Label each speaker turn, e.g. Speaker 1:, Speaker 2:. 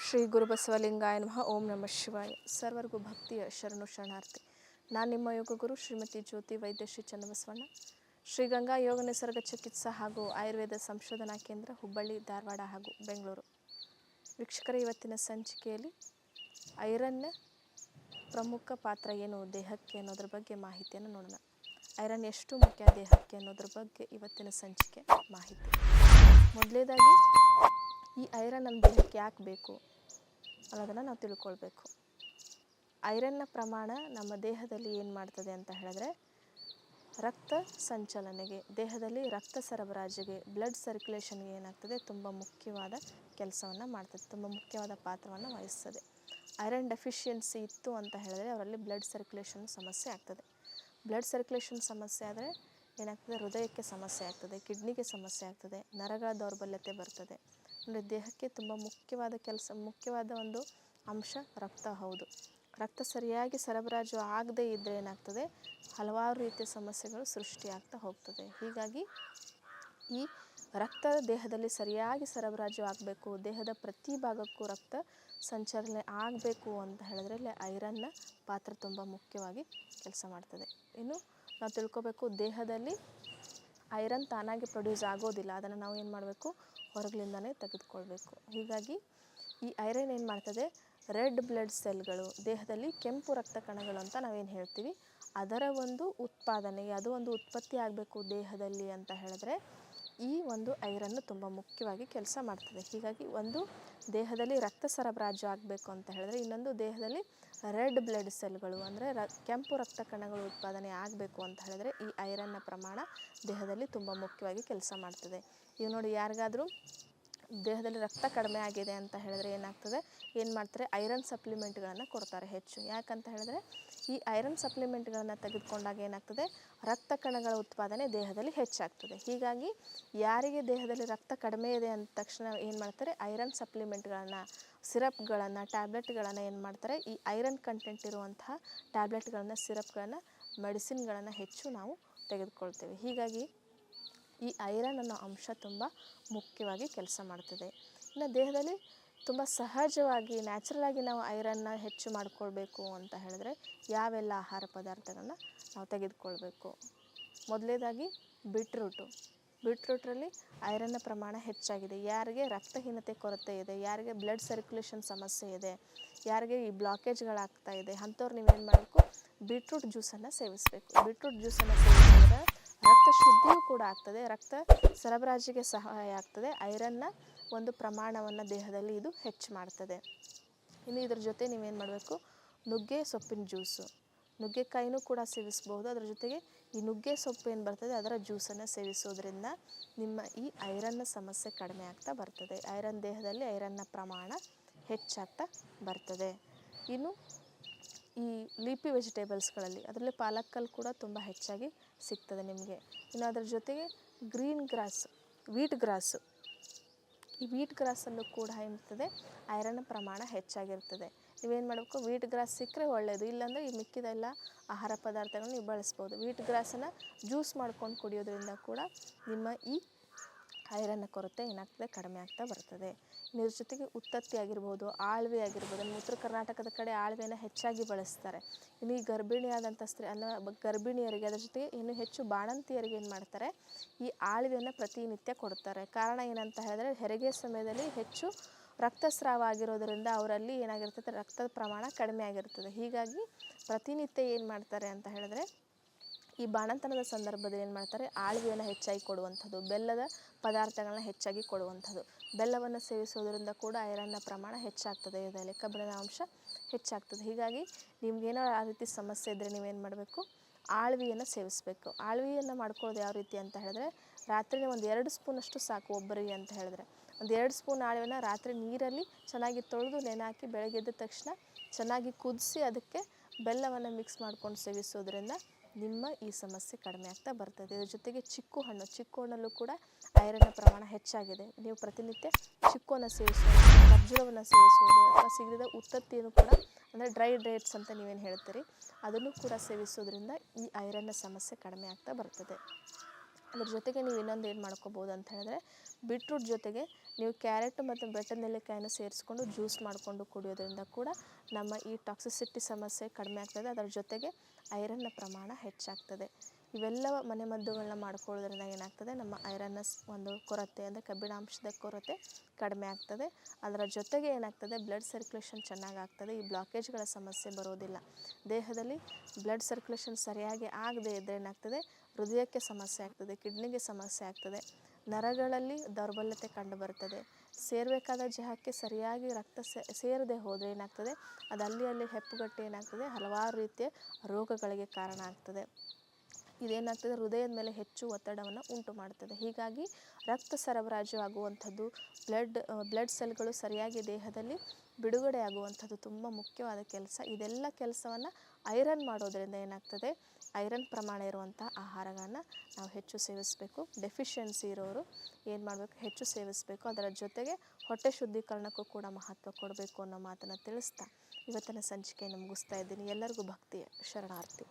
Speaker 1: ಶ್ರೀ ಗುರುಬಸವಲಿಂಗಾಯ ನಮಃ. ಓಂ ನಮಃ ಶಿವಾಯ. ಸರ್ವರ್ಗು ಭಕ್ತಿಯ ಶರಣು ಶರಣಾರ್ಥಿ. ನಾನು ನಿಮ್ಮ ಯೋಗ ಗುರು ಶ್ರೀಮತಿ ಜ್ಯೋತಿ ವೈದ್ಯ ಶ್ರೀ ಚನ್ನಬಸವಣ್ಣ. ಶ್ರೀ ಗಂಗಾ ಯೋಗ ನಿಸರ್ಗ ಚಿಕಿತ್ಸಾ ಹಾಗೂ ಆಯುರ್ವೇದ ಸಂಶೋಧನಾ ಕೇಂದ್ರ ಹುಬ್ಬಳ್ಳಿ, ಧಾರವಾಡ ಹಾಗೂ ಬೆಂಗಳೂರು. ವೀಕ್ಷಕರ, ಇವತ್ತಿನ ಸಂಚಿಕೆಯಲ್ಲಿ ಐರನ್ನ ಪ್ರಮುಖ ಪಾತ್ರ ಏನು, ದೇಹಕ್ಕೆ ಅನ್ನೋದ್ರ ಬಗ್ಗೆ ಮಾಹಿತಿಯನ್ನು ನೋಡೋಣ. ಐರನ್ ಎಷ್ಟು ಮುಖ್ಯ, ದೇಹಕ್ಕೆ ಅನ್ನೋದ್ರ ಬಗ್ಗೆ ಇವತ್ತಿನ ಸಂಚಿಕೆ ಮಾಹಿತಿ. ಮೊದಲೇದಾಗಿ ಈ ಐರನ್ ನಮ್ಮ ದೇಹಕ್ಕೆ ಯಾಕೆ ಬೇಕು ಅನ್ನೋದನ್ನು ನಾವು ತಿಳ್ಕೊಳ್ಬೇಕು. ಐರನ್ನ ಪ್ರಮಾಣ ನಮ್ಮ ದೇಹದಲ್ಲಿ ಏನು ಮಾಡ್ತದೆ ಅಂತ ಹೇಳಿದ್ರೆ ರಕ್ತ ಸಂಚಲನೆಗೆ, ದೇಹದಲ್ಲಿ ರಕ್ತ ಸರಬರಾಜಿಗೆ ಬ್ಲಡ್ ಸರ್ಕ್ಯುಲೇಷನ್ಗೆ ಏನಾಗ್ತದೆ? ತುಂಬ ಮುಖ್ಯವಾದ ಕೆಲಸವನ್ನು ಮಾಡ್ತದೆ, ತುಂಬ ಮುಖ್ಯವಾದ ಪಾತ್ರವನ್ನು ವಹಿಸ್ತದೆ. ಐರನ್ ಡೆಫಿಷಿಯನ್ಸಿ ಇತ್ತು ಅಂತ ಹೇಳಿದ್ರೆ ಅವರಲ್ಲಿ ಬ್ಲಡ್ ಸರ್ಕ್ಯುಲೇಷನ್ ಸಮಸ್ಯೆ ಆಗ್ತದೆ. ಬ್ಲಡ್ ಸರ್ಕ್ಯುಲೇಷನ್ ಸಮಸ್ಯೆ ಆದರೆ ಏನಾಗ್ತದೆ? ಹೃದಯಕ್ಕೆ ಸಮಸ್ಯೆ ಆಗ್ತದೆ, ಕಿಡ್ನಿಗೆ ಸಮಸ್ಯೆ ಆಗ್ತದೆ ನರಗಳ ದೌರ್ಬಲ್ಯತೆ ಬರ್ತದೆ. ಅಂದರೆ ದೇಹಕ್ಕೆ ತುಂಬ ಮುಖ್ಯವಾದ ಕೆಲಸ, ಮುಖ್ಯವಾದ ಒಂದು ಅಂಶ ರಕ್ತ, ಹೌದು. ರಕ್ತ ಸರಿಯಾಗಿ ಸರಬರಾಜು ಆಗದೇ ಇದ್ದರೆ ಏನಾಗ್ತದೆ? ಹಲವಾರು ರೀತಿಯ ಸಮಸ್ಯೆಗಳು ಸೃಷ್ಟಿಯಾಗ್ತಾ ಹೋಗ್ತದೆ. ಹೀಗಾಗಿ ಈ ರಕ್ತ ದೇಹದಲ್ಲಿ ಸರಿಯಾಗಿ ಸರಬರಾಜು ಆಗಬೇಕು ದೇಹದ ಪ್ರತಿ ಭಾಗಕ್ಕೂ ರಕ್ತ ಸಂಚಲನೆ ಆಗಬೇಕು ಅಂತ ಹೇಳಿದ್ರೆ ಇಲ್ಲಿ ಐರನ್ನ ಪಾತ್ರ ತುಂಬ ಮುಖ್ಯವಾಗಿ ಕೆಲಸ ಮಾಡ್ತದೆ. ಇನ್ನು ನಾವು ತಿಳ್ಕೊಬೇಕು ದೇಹದಲ್ಲಿ ಐರನ್ ತಾನಾಗಿ ಪ್ರೊಡ್ಯೂಸ್ ಆಗೋದಿಲ್ಲ, ಅದನ್ನು ನಾವು ಏನು ಮಾಡಬೇಕು? ಹೊರಗಿಂದನೇ ತೆಗೆದುಕೊಳ್ಬೇಕು. ಹೀಗಾಗಿ ಈ ಐರನ್ ಏನು ಮಾಡ್ತದೆ? ರೆಡ್ ಬ್ಲಡ್ ಸೆಲ್ಗಳು, ದೇಹದಲ್ಲಿ ಕೆಂಪು ರಕ್ತ ಕಣಗಳು ಅಂತ ನಾವೇನು ಹೇಳ್ತೀವಿ, ಅದರ ಒಂದು ಉತ್ಪಾದನೆಗೆ, ಅದು ಒಂದು ಉತ್ಪತ್ತಿ ಆಗಬೇಕು ದೇಹದಲ್ಲಿ ಅಂತ ಹೇಳಿದ್ರೆ ಈ ಒಂದು ಐರನ್ನು ತುಂಬ ಮುಖ್ಯವಾಗಿ ಕೆಲಸ ಮಾಡ್ತದೆ. ಹೀಗಾಗಿ ಒಂದು ದೇಹದಲ್ಲಿ ರಕ್ತ ಸರಬರಾಜು ಆಗಬೇಕು ಅಂತ ಹೇಳಿದ್ರೆ ಇನ್ನೊಂದು ದೇಹದಲ್ಲಿ ರೆಡ್ ಬ್ಲಡ್ ಸೆಲ್ಗಳು ಅಂದರೆ ರ, ಕೆಂಪು ರಕ್ತ ಕಣಗಳು ಉತ್ಪಾದನೆ ಆಗಬೇಕು ಅಂತ ಹೇಳಿದ್ರೆ ಈ ಐರನ್ನ ಪ್ರಮಾಣ ದೇಹದಲ್ಲಿ ತುಂಬ ಮುಖ್ಯವಾಗಿ ಕೆಲಸ ಮಾಡ್ತದೆ. ಇವು ನೋಡಿ ಯಾರಿಗಾದರೂ ದೇಹದಲ್ಲಿ ರಕ್ತ ಕಡಿಮೆ ಆಗಿದೆ ಅಂತ ಹೇಳಿದ್ರೆ ಏನಾಗ್ತದೆ? ಏನು ಮಾಡ್ತಾರೆ? ಐರನ್ ಸಪ್ಲಿಮೆಂಟ್ಗಳನ್ನು ಕೊಡ್ತಾರೆ ಹೆಚ್ಚು. ಯಾಕಂತ ಹೇಳಿದ್ರೆ, ಈ ಐರನ್ ಸಪ್ಲಿಮೆಂಟ್ಗಳನ್ನು ತೆಗೆದುಕೊಂಡಾಗ ಏನಾಗ್ತದೆ? ರಕ್ತ ಕಣಗಳ ಉತ್ಪಾದನೆ ದೇಹದಲ್ಲಿ ಹೆಚ್ಚಾಗ್ತದೆ. ಹೀಗಾಗಿ ಯಾರಿಗೆ ದೇಹದಲ್ಲಿ ರಕ್ತ ಕಡಿಮೆ ಇದೆ ಅಂದ ತಕ್ಷಣ ಏನು ಮಾಡ್ತಾರೆ? ಐರನ್ ಸಪ್ಲಿಮೆಂಟ್ಗಳನ್ನು ಸಿರಪ್ಗಳನ್ನು ಟ್ಯಾಬ್ಲೆಟ್ಗಳನ್ನು ಏನು ಮಾಡ್ತಾರೆ? ಈ ಐರನ್ ಕಂಟೆಂಟ್ ಇರುವಂತಹ ಟ್ಯಾಬ್ಲೆಟ್ಗಳನ್ನು ಸಿರಪ್ಗಳನ್ನು ಮೆಡಿಸಿನ್ಗಳನ್ನು ಹೆಚ್ಚು ನಾವು ತೆಗೆದುಕೊಳ್ತೇವೆ. ಹೀಗಾಗಿ ಈ ಐರನ್ ಅನ್ನೋ ಅಂಶ ತುಂಬ ಮುಖ್ಯವಾಗಿ ಕೆಲಸ ಮಾಡ್ತದೆ. ಇನ್ನು ದೇಹದಲ್ಲಿ ತುಂಬ ಸಹಜವಾಗಿ ನ್ಯಾಚುರಲಾಗಿ ನಾವು ಐರನ್ನ ಹೆಚ್ಚು ಮಾಡಿಕೊಳ್ಬೇಕು ಅಂತ ಹೇಳಿದ್ರೆ ಯಾವೆಲ್ಲ ಆಹಾರ ಪದಾರ್ಥಗಳನ್ನ ನಾವು ತೆಗೆದುಕೊಳ್ಬೇಕು? ಮೊದಲೇದಾಗಿ ಬಿಟ್ರೂಟು ಬಿಟ್ರೂಟ್ರಲ್ಲಿ ಐರನ್ನ ಪ್ರಮಾಣ ಹೆಚ್ಚಾಗಿದೆ. ಯಾರಿಗೆ ರಕ್ತಹೀನತೆ ಕೊರತೆ ಇದೆ, ಯಾರಿಗೆ ಬ್ಲಡ್ ಸರ್ಕ್ಯುಲೇಷನ್ ಸಮಸ್ಯೆ ಇದೆ, ಯಾರಿಗೆ ಈ ಬ್ಲಾಕೇಜ್ಗಳಾಗ್ತಾ ಇದೆ, ಅಂಥವ್ರು ನೀವೇನು ಮಾಡಬೇಕು? ಬೀಟ್ರೂಟ್ ಜ್ಯೂಸನ್ನು ಸೇವಿಸಬೇಕು. ಬೀಟ್ರೂಟ್ ಜ್ಯೂಸನ್ನು ಸೇವಿಸಿದ್ರೆ ರಕ್ತ ಶುದ್ಧಿಯೂ ಕೂಡ ಆಗ್ತದೆ. ರಕ್ತ ಸರಬರಾಜಿಗೆ ಸಹಾಯ ಆಗ್ತದೆ. ಐರನ್ನ ಒಂದು ಪ್ರಮಾಣವನ್ನು ದೇಹದಲ್ಲಿ ಇದು ಹೆಚ್ಚು ಮಾಡ್ತದೆ. ಇನ್ನು ಇದ್ರ ಜೊತೆ ನೀವೇನು ಮಾಡಬೇಕು? ನುಗ್ಗೆ ಸೊಪ್ಪಿನ ಜ್ಯೂಸು. ನುಗ್ಗೆಕಾಯಿನೂ ಕೂಡ ಸೇವಿಸ್ಬೋದು ಅದರ ಜೊತೆಗೆ ಈ ನುಗ್ಗೆ ಸೊಪ್ಪು ಏನು ಬರ್ತದೆ? ಅದರ ಜ್ಯೂಸನ್ನು ಸೇವಿಸೋದ್ರಿಂದ ನಿಮ್ಮ ಈ ಐರನ್ನ ಸಮಸ್ಯೆ ಕಡಿಮೆ ಆಗ್ತಾ ಬರ್ತದೆ. ಐರನ್ ದೇಹದಲ್ಲಿ ಐರನ್ನ ಪ್ರಮಾಣ ಹೆಚ್ಚಾಗ್ತಾ ಬರ್ತದೆ. ಇನ್ನು ಈ ಲೀಪಿ ವೆಜಿಟೇಬಲ್ಸ್ಗಳಲ್ಲಿ, ಅದರಲ್ಲಿ ಪಾಲಕ್ಕಲ್ಲಿ ಕೂಡ ತುಂಬ ಹೆಚ್ಚಾಗಿ ಸಿಗ್ತದೆ ನಿಮಗೆ. ಇನ್ನು ಅದರ ಜೊತೆಗೆ ಗ್ರೀನ್ ಗ್ರಾಸ್, ವೀಟ್ ಗ್ರಾಸು. ಈ ವೀಟ್ ಗ್ರಾಸಲ್ಲೂ ಕೂಡ ಏನಿರ್ತದೆ? ಐರನ್ ಪ್ರಮಾಣ ಹೆಚ್ಚಾಗಿರ್ತದೆ. ನೀವೇನು ಮಾಡಬೇಕು? ವೀಟ್ ಗ್ರಾಸ್ ಸಿಕ್ಕರೆ ಒಳ್ಳೆಯದು ಇಲ್ಲಾಂದರೆ ಈ ಮಿಕ್ಕಿದೆಲ್ಲ ಆಹಾರ ಪದಾರ್ಥಗಳನ್ನ ನೀವು ಬಳಸ್ಬೋದು. ವೀಟ್ ಗ್ರಾಸನ್ನು ಜ್ಯೂಸ್ ಮಾಡ್ಕೊಂಡು ಕುಡಿಯೋದ್ರಿಂದ ಕೂಡ ನಿಮ್ಮ ಈ ಐರನ್ನ ಕೊರತೆ ಏನಾಗ್ತದೆ? ಕಡಿಮೆ ಆಗ್ತಾ ಬರ್ತದೆ. ಇದ್ರ ಜೊತೆಗೆ ಉತ್ತತ್ತಿ ಆಗಿರ್ಬೋದು, ಆಳ್ವೆ ಆಗಿರ್ಬೋದು, ನಮ್ಮ ಉತ್ತರ ಕರ್ನಾಟಕದ ಕಡೆ ಆಳ್ವೆನ ಹೆಚ್ಚಾಗಿ ಬಳಸ್ತಾರೆ. ಇನ್ನು ಈ ಗರ್ಭಿಣಿಯಾದಂಥ ಸ್ತ್ರೀ ಅಲ್ಲ ಗರ್ಭಿಣಿಯರಿಗೆ ಅದ್ರ ಜೊತೆಗೆ ಇನ್ನು ಹೆಚ್ಚು ಬಾಣಂತಿಯರಿಗೆ ಏನು ಮಾಡ್ತಾರೆ? ಈ ಆಳ್ವೆಯನ್ನು ಪ್ರತಿನಿತ್ಯ ಕೊಡ್ತಾರೆ. ಕಾರಣ ಏನಂತ ಹೇಳಿದ್ರೆ, ಹೆರಿಗೆ ಸಮಯದಲ್ಲಿ ಹೆಚ್ಚು ರಕ್ತಸ್ರಾವ ಆಗಿರೋದರಿಂದ ಅವರಲ್ಲಿ ಏನಾಗಿರ್ತದೆ? ರಕ್ತದ ಪ್ರಮಾಣ ಕಡಿಮೆ ಆಗಿರ್ತದೆ. ಹೀಗಾಗಿ ಪ್ರತಿನಿತ್ಯ ಏನು ಮಾಡ್ತಾರೆ ಅಂತ ಹೇಳಿದ್ರೆ ಈ ಬಾಣಂತನದ ಸಂದರ್ಭದಲ್ಲಿ ಏನು ಮಾಡ್ತಾರೆ? ಆಳ್ವಿಯನ್ನು ಹೆಚ್ಚಾಗಿ ಕೊಡುವಂಥದ್ದು, ಬೆಲ್ಲದ ಪದಾರ್ಥಗಳನ್ನ ಹೆಚ್ಚಾಗಿ ಕೊಡುವಂಥದ್ದು. ಬೆಲ್ಲವನ್ನು ಸೇವಿಸುವುದರಿಂದ ಕೂಡ ಐರನ್ನ ಪ್ರಮಾಣ ಹೆಚ್ಚಾಗ್ತದೆ. ಇದರಲ್ಲಿ ಕಬ್ಬಿಣದ ಅಂಶ ಹೆಚ್ಚಾಗ್ತದೆ. ಹೀಗಾಗಿ ನಿಮ್ಗೇನೋ ಆ ರೀತಿ ಸಮಸ್ಯೆ ಇದ್ದರೆ ನೀವೇನು ಮಾಡಬೇಕು? ಆಳ್ವಿಯನ್ನು ಸೇವಿಸಬೇಕು. ಆಳ್ವಿಯನ್ನು ಮಾಡ್ಕೊಳ್ಳೋದು ಯಾವ ರೀತಿ ಅಂತ ಹೇಳಿದ್ರೆ ರಾತ್ರಿ ಒಂದು ಎರಡು ಸ್ಪೂನಷ್ಟು ಸಾಕು ಒಬ್ಬರಿಗೆ ಅಂತ ಹೇಳಿದ್ರೆ. ಒಂದು ಎರಡು ಸ್ಪೂನ್ ಆಳ್ವೆನ ರಾತ್ರಿ ನೀರಲ್ಲಿ ಚೆನ್ನಾಗಿ ತೊಳೆದು ನೆನೆ ಬೆಳಗ್ಗೆ ಎದ್ದ ತಕ್ಷಣ ಚೆನ್ನಾಗಿ ಕುದಿಸಿ ಅದಕ್ಕೆ ಬೆಲ್ಲವನ್ನು ಮಿಕ್ಸ್ ಮಾಡ್ಕೊಂಡು ಸೇವಿಸೋದ್ರಿಂದ ನಿಮ್ಮ ಈ ಸಮಸ್ಯೆ ಕಡಿಮೆ ಆಗ್ತಾ ಬರ್ತದೆ. ಇದರ ಜೊತೆಗೆ ಚಿಕ್ಕು ಹಣ್ಣು, ಚಿಕ್ಕು ಹಣ್ಣಲ್ಲೂ ಕೂಡ ಐರನ್ನ ಪ್ರಮಾಣ ಹೆಚ್ಚಾಗಿದೆ. ನೀವು ಪ್ರತಿನಿತ್ಯ ಚಿಕ್ಕುವನ್ನು ಸೇವಿಸೋದು ಖರ್ಜೂರವನ್ನು ಸೇವಿಸೋದು ಅಥವಾ ಸಿಗದ ಉತ್ತತ್ತಿಯನ್ನು ಕೂಡ ಅಂದರೆ ಡ್ರೈ ಡೇಟ್ಸ್ ಅಂತ ನೀವೇನು ಹೇಳ್ತೀರಿ, ಅದನ್ನು ಕೂಡ ಸೇವಿಸೋದ್ರಿಂದ ಈ ಐರನ್ನ ಸಮಸ್ಯೆ ಕಡಿಮೆ ಆಗ್ತಾ ಬರ್ತದೆ. ಅದ್ರ ಜೊತೆಗೆ ನೀವು ಇನ್ನೊಂದು ಏನು ಮಾಡ್ಕೋಬೋದು ಅಂತ ಹೇಳಿದ್ರೆ ಬೀಟ್ರೂಟ್ ಜೊತೆಗೆ ನೀವು ಕ್ಯಾರೆಟ್ ಮತ್ತು ಬೆಟ್ಟದ ನೆಲ್ಲಿಕಾಯನ್ನು ಸೇರಿಸ್ಕೊಂಡು ಜ್ಯೂಸ್ ಮಾಡಿಕೊಂಡು ಕುಡಿಯೋದ್ರಿಂದ ಕೂಡ ನಮ್ಮ ಈ ಟಾಕ್ಸಿಸಿಟಿ ಸಮಸ್ಯೆ ಕಡಿಮೆ ಆಗ್ತದೆ. ಅದರ ಜೊತೆಗೆ ಐರನ್ನ ಪ್ರಮಾಣ ಹೆಚ್ಚಾಗ್ತದೆ. ಇವೆಲ್ಲ ಮನೆಮದ್ದುಗಳನ್ನ ಮಾಡ್ಕೊಳ್ಳೋದ್ರಿಂದ ಏನಾಗ್ತದೆ? ನಮ್ಮ ಐರನ್ನ ಒಂದು ಕೊರತೆ ಅಂದರೆ ಕಬ್ಬಿಣಾಂಶದ ಕೊರತೆ ಕಡಿಮೆ ಆಗ್ತದೆ. ಅದರ ಜೊತೆಗೆ ಏನಾಗ್ತದೆ? ಬ್ಲಡ್ ಸರ್ಕ್ಯುಲೇಷನ್ ಚೆನ್ನಾಗಾಗ್ತದೆ ಈ ಬ್ಲಾಕೇಜ್ಗಳ ಸಮಸ್ಯೆ ಬರೋದಿಲ್ಲ. ದೇಹದಲ್ಲಿ ಬ್ಲಡ್ ಸರ್ಕ್ಯುಲೇಷನ್ ಸರಿಯಾಗಿ ಆಗದೆ ಇದ್ದರೆ ಏನಾಗ್ತದೆ? ಹೃದಯಕ್ಕೆ ಸಮಸ್ಯೆ ಆಗ್ತದೆ, ಕಿಡ್ನಿಗೆ ಸಮಸ್ಯೆ ಆಗ್ತದೆ, ನರಗಳಲ್ಲಿ ದೌರ್ಬಲ್ಯತೆ ಕಂಡು ಬರ್ತದೆ ಸೇರಬೇಕಾದ ದೇಹಕ್ಕೆ ಸರಿಯಾಗಿ ರಕ್ತ ಸೇರದೆ ಹೋದರೆ ಏನಾಗ್ತದೆ? ಅದು ಅಲ್ಲಿ ಅಲ್ಲಿ ಹೆಪ್ಪುಗಟ್ಟಿ ಏನಾಗ್ತದೆ? ಹಲವಾರು ರೀತಿಯ ರೋಗಗಳಿಗೆ ಕಾರಣ ಆಗ್ತದೆ. ಇದೇನಾಗ್ತದೆ? ಹೃದಯದ ಮೇಲೆ ಹೆಚ್ಚು ಒತ್ತಡವನ್ನು ಉಂಟು ಮಾಡ್ತದೆ ಹೀಗಾಗಿ ರಕ್ತ ಸರಬರಾಜು ಆಗುವಂಥದ್ದು ಬ್ಲಡ್ ಬ್ಲಡ್ ಸೆಲ್ಗಳು ಸರಿಯಾಗಿ ದೇಹದಲ್ಲಿ ಬಿಡುಗಡೆ ಆಗುವಂಥದ್ದು ತುಂಬ ಮುಖ್ಯವಾದ ಕೆಲಸ. ಇದೆಲ್ಲ ಕೆಲಸವನ್ನು ಐರನ್ ಮಾಡೋದರಿಂದ ಏನಾಗ್ತದೆ? ಐರನ್ ಪ್ರಮಾಣ ಇರುವಂಥ ಆಹಾರಗಳನ್ನು ನಾವು ಹೆಚ್ಚು ಸೇವಿಸಬೇಕು. ಡೆಫಿಷಿಯನ್ಸಿ ಇರೋರು ಏನು ಮಾಡಬೇಕು? ಹೆಚ್ಚು ಸೇವಿಸಬೇಕು. ಅದರ ಜೊತೆಗೆ ಹೊಟ್ಟೆ ಶುದ್ಧೀಕರಣಕ್ಕೂ ಕೂಡ ಮಹತ್ವ ಕೊಡಬೇಕು ಅನ್ನೋ ಮಾತನ್ನು ತಿಳಿಸ್ತಾ ಇವತ್ತಿನ ಸಂಚಿಕೆಯನ್ನು ಮುಗಿಸ್ತಾ ಇದ್ದೀನಿ. ಎಲ್ಲರಿಗೂ ಭಕ್ತಿಯ ಶರಣಾರ್ಥಿ.